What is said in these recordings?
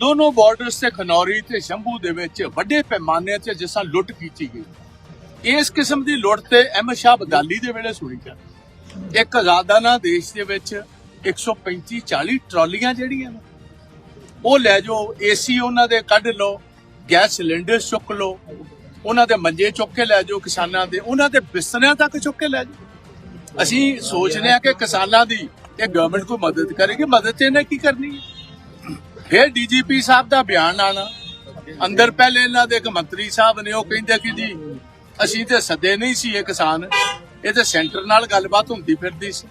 ਦੋਨੋਂ ਬਾਰਡਰਸ ਤੇ ਖਨੌਰੀ ਤੇ ਸ਼ੰਭੂ ਦੇ ਵਿੱਚ ਵੱਡੇ ਪੈਮਾਨੇ ਤੇ ਜਿਸਾਂ ਲੁੱਟ ਕੀਤੀ ਗਈ। ਇਸ ਕਿਸਮ ਦੀ ਲੁੱਟ ਤੇ ਅਹਿਮਦ ਸ਼ਾਹ ਅਬਦਾਲੀ ਦੇ ਵੇਲੇ ਸੁਣੀ ਜਾਂਦੀ ਇੱਕ ਆਜ਼ਾਦਾਨਾ ਦੇਸ਼ ਦੇ ਵਿੱਚ 135 40 ਟਰਾਲੀਆਂ ਜਿਹੜੀਆਂ ਨੇ, ਉਹ ਲੈ ਜਾਓ, ਏਸੀ ਉਹਨਾਂ ਦੇ ਕੱਢ ਲਓ, ਗੈਸ ਸਿਲੰਡਰ ਚੁੱਕ ਲਓ, ਉਹਨਾਂ ਦੇ ਮੰਜੇ ਚੁੱਕ ਕੇ ਲੈ ਜਾਓ ਕਿਸਾਨਾਂ ਦੇ, ਉਹਨਾਂ ਦੇ ਬਿਸਤਰਿਆਂ ਤੱਕ ਚੁੱਕ ਕੇ ਲੈ ਜਾਓ। ਅਸੀਂ ਸੋਚਦੇ ਹਾਂ ਕਿ ਕਿਸਾਨਾਂ ਦੀ ਇਹ ਗਵਰਨਮੈਂਟ ਕੋਈ ਮਦਦ ਕਰੇਗੀ, ਮਦਦ ਇਹਨੇ ਕੀ ਕਰਨੀ ਹੈ? ਫਿਰ ਡੀਜੀਪੀ ਸਾਹਿਬ ਦਾ ਬਿਆਨ ਆਣਾ। ਅੰਦਰ ਪਹਿਲੇ ਇਹਨਾਂ ਦੇ ਇੱਕ ਮੰਤਰੀ ਸਾਹਿਬ ਨੇ ਉਹ ਕਹਿੰਦੇ ਕਿ ਜੀ, ਅਸੀਂ ਤੇ ਸੱਦੇ ਨਹੀਂ ਸੀ ਇਹ ਕਿਸਾਨ। ਇਹ ਤੇ ਸੈਂਟਰ ਨਾਲ ਗੱਲਬਾਤ ਹੁੰਦੀ ਫਿਰਦੀ ਸੀ।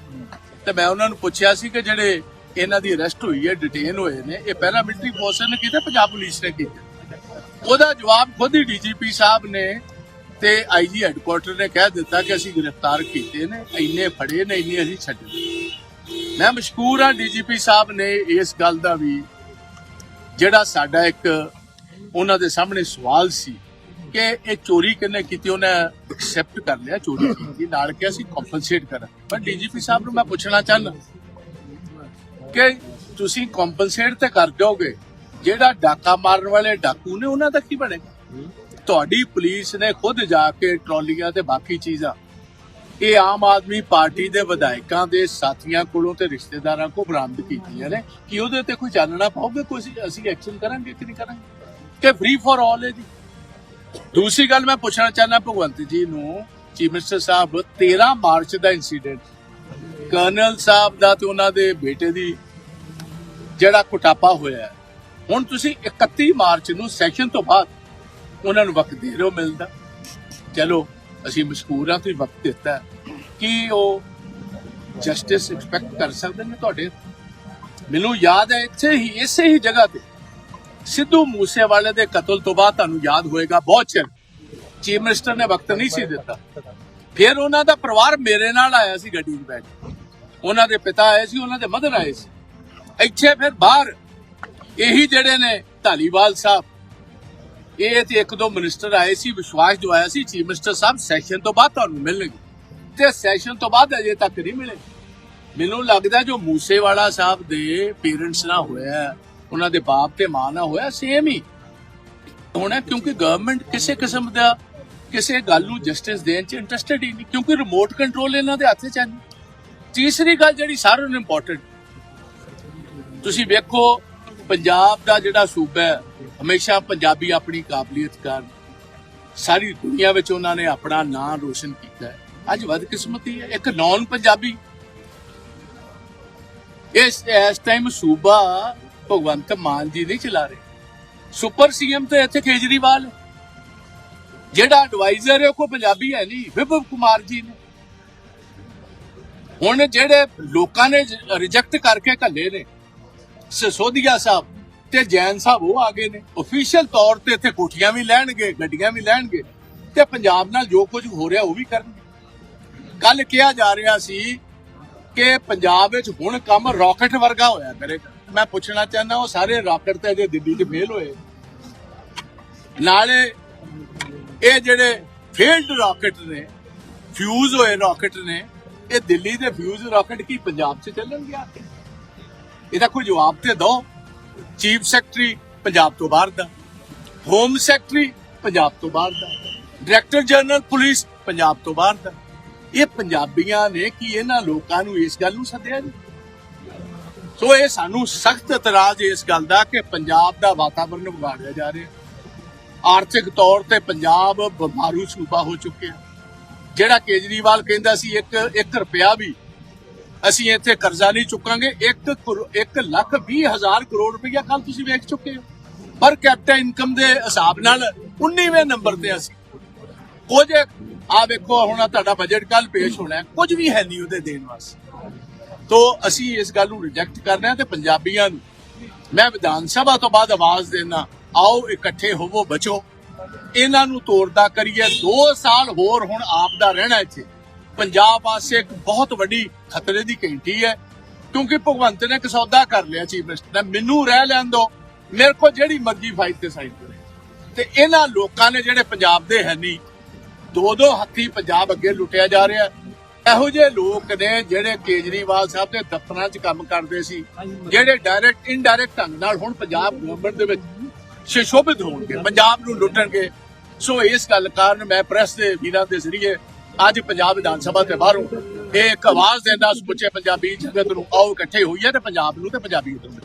ਤੇ ਮੈਂ ਉਹਨਾਂ ਨੂੰ ਪੁੱਛਿਆ ਸੀ ਕਿ ਜਿਹੜੇ ਇਹਨਾਂ ਦੀ ਅਰੈਸਟ ਹੋਈ ਹੈ ਡਿਟੇਨ ਹੋਏ ਨੇ, ਇਹ ਪਹਿਲਾ ਮਿਲਟਰੀ ਫੋਰਸ ਨੇ ਕੀਤਾ, ਪੰਜਾਬ ਪੁਲਿਸ ਨੇ ਕੀਤਾ? ਉਹਦਾ ਜਵਾਬ ਖੁਦ ਹੀ ਡੀਜੀਪੀ ਸਾਹਿਬ ਨੇ ਤੇ ਆਈਜੀ ਹੈੱਡਕੁਆਰਟਰ ਨੇ ਕਹਿ ਦਿੱਤਾ ਕਿ ਅਸੀਂ ਗ੍ਰਿਫਤਾਰ ਕੀਤੇ ਨੇ, ਇੰਨੇ ਫੜੇ ਨੇ, ਇੰਨੇ ਅਸੀਂ ਛੱਡੇ ਮੈਂ ਮਸ਼ਕੂਰ ਹਾਂ ਡੀਜੀਪੀ ਸਾਹਿਬ ਨੇ ਇਸ ਗੱਲ ਦਾ ਵੀ ਜਿਹੜਾ ਸਾਡਾ ਇੱਕ ਉਹਨਾਂ ਦੇ ਸਾਹਮਣੇ ਸਵਾਲ ਸੀ ਕਿ ਇਹ ਚੋਰੀ ਕਿੰਨੇ ਕੀਤੀ, ਉਹਨੇ ਐਕਸੈਪਟ ਕਰ ਲਿਆ ਚੋਰੀ ਕੀਤੀ। ਨਾਲ ਕਿ ਅਸੀਂ ਕੰਪਨਸੇਟ ਕਰਾਂ ਪਰ ਡੀਜੀਪੀ ਸਾਹਿਬ ਨੂੰ ਮੈਂ ਪੁੱਛਣਾ ਚਾਹੁੰਦਾ ਕਿ ਤੁਸੀਂ ਕੰਪਨਸੇਟ ਤੇ ਕਰ ਦਿਓਗੇ? ਜਿਹੜਾ ਡਾਕਾ ਮਾਰਨ ਵਾਲੇ ਡਾਕੂ ਨੇ, ਉਹਨਾਂ ਦਾ ਕੀ ਬਣੇਗਾ? ਤੁਹਾਡੀ ਪੁਲਿਸ ਨੇ ਖੁਦ ਜਾ ਕੇ ਟਰਾਲੀਆਂ ਤੇ ਬਾਕੀ ਚੀਜ਼ਾਂ ਇਹ ਆਮ ਆਦਮੀ ਪਾਰਟੀ ਦੇ ਵਿਧਾਇਕਾਂ ਦੇ ਸਾਥੀਆਂ ਕੋਲੋਂ ਤੇ ਰਿਸ਼ਤੇਦਾਰਾਂ ਕੋਲ ਬਰਾਮਦ ਕੀਤੀਆਂ ਨੇ। ਕਿ ਉਹਦੇ ਤੇ ਕੋਈ ਚਾਨਣਾ ਪਾਓਗੇ? ਕੋਈ ਅਸੀਂ- ਐਕਸ਼ਨ ਕਰਾਂਗੇ ਕਿ ਨਹੀਂ ਕਰਾਂਗੇ? ਕਿ ਫ੍ਰੀ ਫॉर ਆਲ ਹੈ ਜੀ। ਦੂਸਰੀ ਗੱਲ ਮੈਂ ਪੁੱਛਣਾ ਚਾਹੁੰਦਾ ਭਗਵੰਤ ਜੀ ਨੂੰ ਚੀਫ ਮਿਨਿਸਟਰ ਸਾਹਿਬ 13 ਮਾਰਚ ਦਾ ਇਨਸੀਡੈਂਟ ਕਰਨਲ ਸਾਹਿਬ ਦਾ ਤੇ ਉਹਨਾਂ ਦੇ ਬੇਟੇ ਦੀ ਜਿਹੜਾ ਕੁਟਾਪਾ ਹੋਇਆ ਹੁਣ ਤੁਸੀਂ 31 ਮਾਰਚ ਨੂੰ ਸੈਸ਼ਨ ਤੋਂ ਬਾਅਦ ਉਹਨਾਂ ਨੂੰ ਵਕਤ ਦੇ ਰਹੇ ਹੋ ਮਿਲਦਾ ਚਲੋ ਅਸੀਂ ਮਸ਼ਕੂਰ ਹਾਂ ਤੁਸੀਂ ਵਕਤ ਦਿੱਤਾ ਹੈ। ਉਹ ਜਸਟਿਸ ਐਕਸਪੈਕਟ ਕਰ ਸਕਦੇ ਨੇ ਤੁਹਾਡੇ? ਮੈਨੂੰ ਯਾਦ ਹੈ ਇੱਥੇ ਹੀ, ਇਸੇ ਹੀ ਜਗ੍ਹਾ ਤੇ। ਸਿੱਧੂ ਮੂਸੇਵਾਲੇ ਦੇ ਕਤਲ ਤੋਂ ਬਾਅਦ ਤੁਹਾਨੂੰ ਯਾਦ ਹੋਏਗਾ ਬਹੁਤ ਚਿਰ। ਚੀਫ ਮਿਨਿਸਟਰ ਨੇ ਵਕਤ ਨਹੀਂ ਸੀ ਦਿੱਤਾ। ਫਿਰ ਉਹਨਾਂ ਦਾ ਪਰਿਵਾਰ ਮੇਰੇ ਨਾਲ ਆਇਆ ਸੀ ਗੱਡੀ 'ਚ ਬੈਠ ਕੇ। ਉਹਨਾਂ ਦੇ ਪਿਤਾ ਆਏ ਸੀ, ਉਹਨਾਂ ਦੇ ਮਦਰ ਆਏ ਸੀ। ਇੱਥੇ ਫਿਰ ਬਾਹਰ ਇਹੀ ਜਿਹੜੇ ਨੇ ਧਾਲੀਵਾਲ ਸਾਹਿਬ ਇਹ ਤੇ ਇੱਕ ਦੋ ਮਿਨਿਸਟਰ ਆਏ ਸੀ, ਵਿਸ਼ਵਾਸ ਦਵਾਇਆ ਸੀ ਚੀਫ ਮਿਨਿਸਟਰ ਸਾਹਿਬ ਸੈਸ਼ਨ ਤੋਂ ਬਾਅਦ ਤੁਹਾਨੂੰ ਮਿਲਣਗੇ। ਤੇ ਸੈਸ਼ਨ ਤੋਂ ਬਾਅਦ ਅਜੇ ਤੱਕ ਨਹੀਂ ਮਿਲੇ। ਮੈਨੂੰ ਲੱਗਦਾ ਜੋ ਮੂਸੇਵਾਲਾ ਸਾਹਿਬ ਦੇ ਪੇਰੈਂਟਸ ਨਾਲ ਹੋਇਆ ਉਹਨਾਂ ਦੇ ਬਾਪ ਤੇ ਮਾਂ ਨਾਲ ਹੋਇਆ ਸੇਮ ਹੀ। ਹੋਣਾ ਕਿਉਂਕਿ ਗਵਰਨਮੈਂਟ ਕਿਸੇ ਕਿਸਮ ਦਾ ਕਿਸੇ ਗੱਲ ਨੂੰ ਜਸਟਿਸ ਦੇਣ ਚ ਇੰਟਰਸਟਿਡ ਹੀ ਨਹੀਂ, ਕਿਉਂਕਿ ਰਿਮੋਟ ਕੰਟਰੋਲ ਇਹਨਾਂ ਦੇ ਹੱਥ 'ਚ ਹੈ। ਤੀਸਰੀ ਗੱਲ ਜਿਹੜੀ ਸਾਰਿਆਂ ਨੂੰ ਇੰਪੋਰਟੈਂਟ ਤੁਸੀਂ ਵੇਖੋ ਪੰਜਾਬ ਦਾ ਜਿਹੜਾ ਸੂਬਾ ਹੈ, ਹਮੇਸ਼ਾ ਪੰਜਾਬੀ ਆਪਣੀ ਕਾਬਲੀਅਤ ਕਾਰਨ ਸਾਰੀ ਦੁਨੀਆ ਵਿੱਚ ਉਹਨਾਂ ਨੇ ਆਪਣਾ ਨਾਮ ਰੋਸ਼ਨ ਕੀਤਾ ਹੈ। ਅੱਜ ਬਦਕਿਸਮਤੀ ਹੈ, ਇੱਕ ਨੌਨ ਪੰਜਾਬੀ ਇਸ ਇਸ ਟਾਈਮ ਸੂਬਾ ਭਗਵੰਤ ਮਾਨ ਜੀ ਨਹੀਂ ਚਲਾ ਰਹੇ। ਸੁਪਰ ਸੀਐਮ ਤੇ ਇੱਥੇ ਕੇਜਰੀਵਾਲ ਜਿਹੜਾ ਐਡਵਾਈਜ਼ਰ ਹੈ, ਉਹ ਕੋਈ ਪੰਜਾਬੀ ਹੈ ਨਹੀਂ, ਵਿਭਵ ਕੁਮਾਰ ਜੀ ਨੇ। ਹੁਣ ਜਿਹੜੇ ਲੋਕਾਂ ਨੇ ਰਿਜੈਕਟ ਕਰਕੇ ਘੱਲੇ ਨੇ ਸਿਸੋਦੀਆ ਸਾਹਿਬ ਤੇ ਜੈਨ ਸਾਹਿਬ ਉਹ ਆ ਗਏ ਨੇ। ਅਫੀਸ਼ੀਅਲ ਤੌਰ ਤੇ ਇੱਥੇ ਕੋਠੀਆਂ ਵੀ ਲੈਣਗੇ, ਗੱਡੀਆਂ ਵੀ ਲੈਣਗੇ ਤੇ ਪੰਜਾਬ ਨਾਲ ਜੋ ਕੁਝ ਹੋ ਰਿਹਾ ਉਹ ਵੀ ਕਰਨਗੇ। ਕੱਲ ਕਿਹਾ ਜਾ ਰਿਹਾ ਸੀ ਕਿ ਪੰਜਾਬ ਵਿੱਚ ਹੁਣ ਕੰਮ ਰਾਕਟ ਵਰਗਾ ਹੋਇਆ ਮੇਰੇ ਮੈਂ ਪੁੱਛਣਾ ਚਾਹੁੰਦਾ ਉਹ ਸਾਰੇ ਰਾਕਟ ਤੇ ਅਜੇ ਦਿੱਲੀ 'ਚ ਫੇਲ ਹੋਏ। ਨਾਲੇ ਇਹ ਜਿਹੜੇ ਫੇਲਡ ਰਾਕਟ ਨੇ ਫਿਊਜ਼ ਹੋਏ ਰਾਕਟ ਨੇ, ਇਹ ਦਿੱਲੀ ਦੇ ਫਿਊਜ਼ ਰਾਕਟ ਕੀ ਪੰਜਾਬ 'ਚ ਚੱਲਣਗੇ ਆ ਕੇ? ਇਹਦਾ ਕੋਈ ਜਵਾਬ ਤੇ ਦਿਓ। ਚੀਫ ਸੈਕਟਰੀ ਪੰਜਾਬ ਤੋਂ ਬਾਹਰ ਦਾ। ਹੋਮ ਸੈਕਟਰੀ ਪੰਜਾਬ ਤੋਂ ਬਾਹਰ ਦਾ। ਡਾਇਰੈਕਟਰ ਜਨਰਲ ਪੁਲਿਸ ਪੰਜਾਬ ਤੋਂ ਬਾਹਰ ਦਾ। ਇਹ ਪੰਜਾਬੀਆਂ ਨੇ ਕੀ ਇਹਨਾਂ ਲੋਕਾਂ ਨੂੰ ਇਸ ਗੱਲ ਨੂੰ ਸੱਦਿਆ ਜੀ? ਸੋ ਇਹ ਸਾਨੂੰ ਸਖਤ ਇਤਰਾਜ਼ ਇਸ ਗੱਲ ਦਾ ਕਿ ਪੰਜਾਬ ਦਾ ਵਾਤਾਵਰਣ ਵਿਗਾੜਿਆ ਜਾ ਰਿਹਾ। ਆਰਥਿਕ ਤੌਰ ਤੇ ਪੰਜਾਬ ਬਿਮਾਰੂ ਸੂਬਾ ਹੋ ਚੁੱਕਿਆ। ਜਿਹੜਾ ਕੇਜਰੀਵਾਲ ਕਹਿੰਦਾ ਸੀ, ਇੱਕ 1 ਰੁਪਿਆ ਵੀ ਅਸੀਂ ਇੱਥੇ ਕਰਜ਼ਾ ਨਹੀਂ ਚੁੱਕਾਂਗੇ। 1 1 ਲੱਖ 20 ਹਜ਼ਾਰ ਕਰੋੜ ਰੁਪਇਆ ਕੱਲ ਤੁਸੀਂ ਵੇਖ ਚੁੱਕੇ ਹੋ। ਪਰ ਕੈਪੀਟਲ ਇਨਕਮ ਦੇ ਹਿਸਾਬ ਨਾਲ 19ਵੇਂ ਨੰਬਰ ਤੇ ਅਸੀਂ। ਕੁਝ ਆ ਵੇਖੋ, ਹੁਣ ਤੁਹਾਡਾ ਬਜਟ ਕੱਲ ਪੇਸ਼ ਹੋਣਾ ਕੁਝ ਵੀ ਹੈ ਨਹੀਂ ਉਹਦੇ ਦੇਣ ਵਾਸਤੇ। ਤੋ ਅਸੀਂ ਇਸ ਗੱਲ ਨੂੰ ਰਿਜੈਕਟ ਕਰ ਰਹੇ ਹਾਂ ਤੇ ਪੰਜਾਬੀਆਂ ਨੂੰ, ਮੈਂ ਵਿਧਾਨ ਸਭਾ ਤੋਂ ਬਾਅਦ ਆਵਾਜ਼ ਦੇਣਾ ਆਓ ਇਕੱਠੇ ਹੋਵੋ, ਬਚੋ। ਇਹਨਾਂ ਨੂੰ ਤੋੜਦਾ ਕਰੀਏ। 2 ਸਾਲ ਹੋਰ ਹੁਣ ਆਪ ਦਾ ਰਹਿਣਾ ਇੱਥੇ। ਪੰਜਾਬ ਵਾਸਤੇ ਇੱਕ ਬਹੁਤ ਵੱਡੀ ਖਤਰੇ ਦੀ ਘੰਟੀ ਹੈ, ਕਿਉਂਕਿ ਭਗਵੰਤ ਨੇ ਇੱਕ ਸੌਦਾ ਕਰ ਲਿਆ ਚੀਫ ਮਿਨਿਸਟਰ ਨੇ। ਮੈਨੂੰ ਰਹਿ ਲੈਣ ਦਿਓ ਮੇਰੇ ਕੋਲ ਜਿਹੜੀ ਮਰਜ਼ੀ ਫਾਈਲ ਤੇ ਸਾਈਨ ਕਰੇ। ਤੇ ਇਹਨਾਂ ਲੋਕਾਂ ਨੇ ਜਿਹੜੇ ਪੰਜਾਬ ਦੇ ਹੈ ਨਹੀਂ ਦੋ ਦੋ ਹੱਥੀ ਪੰਜਾਬ ਅੱਗੇ ਲੁੱਟਿਆ ਜਾ ਰਿਹਾ ਇਹੋ ਜਿਹੇ ਲੋਕ ਨੇ ਜਿਹੜੇ ਕੇਜਰੀਵਾਲ ਸਾਹਿਬ ਦੇ ਦਫ਼ਤਰਾਂ 'ਚ ਕੰਮ ਕਰਦੇ ਸੀ, ਜਿਹੜੇ ਡਾਇਰੈਕਟ ਇਨਡਾਇਰੈਕਟ ਢੰਗ ਨਾਲ ਹੁਣ ਪੰਜਾਬ ਗਵਰਨਮੈਂਟ ਦੇ ਵਿੱਚ ਸ਼ਿਸ਼ੋਭਿਤ ਹੋਣਗੇ, ਪੰਜਾਬ ਨੂੰ ਲੁੱਟਣਗੇ। ਸੋ ਇਸ ਗੱਲ ਕਾਰਨ ਮੈਂ ਪ੍ਰੈਸ ਦੇ ਵੀਰਾਂ ਦੇ ਜ਼ਰੀਏ ਅੱਜ ਪੰਜਾਬ ਵਿਧਾਨ ਸਭਾ ਦੇ ਬਾਹਰੋਂ ਇਹ ਇੱਕ ਆਵਾਜ਼ ਦਿੰਦਾ ਸਮੁੱਚੇ ਪੰਜਾਬੀ ਜਗਤ ਨੂੰ ਆਓ ਇਕੱਠੇ ਹੋਈਏ ਤੇ ਪੰਜਾਬ ਨੂੰ ਤੇ ਪੰਜਾਬੀ ਨੂੰ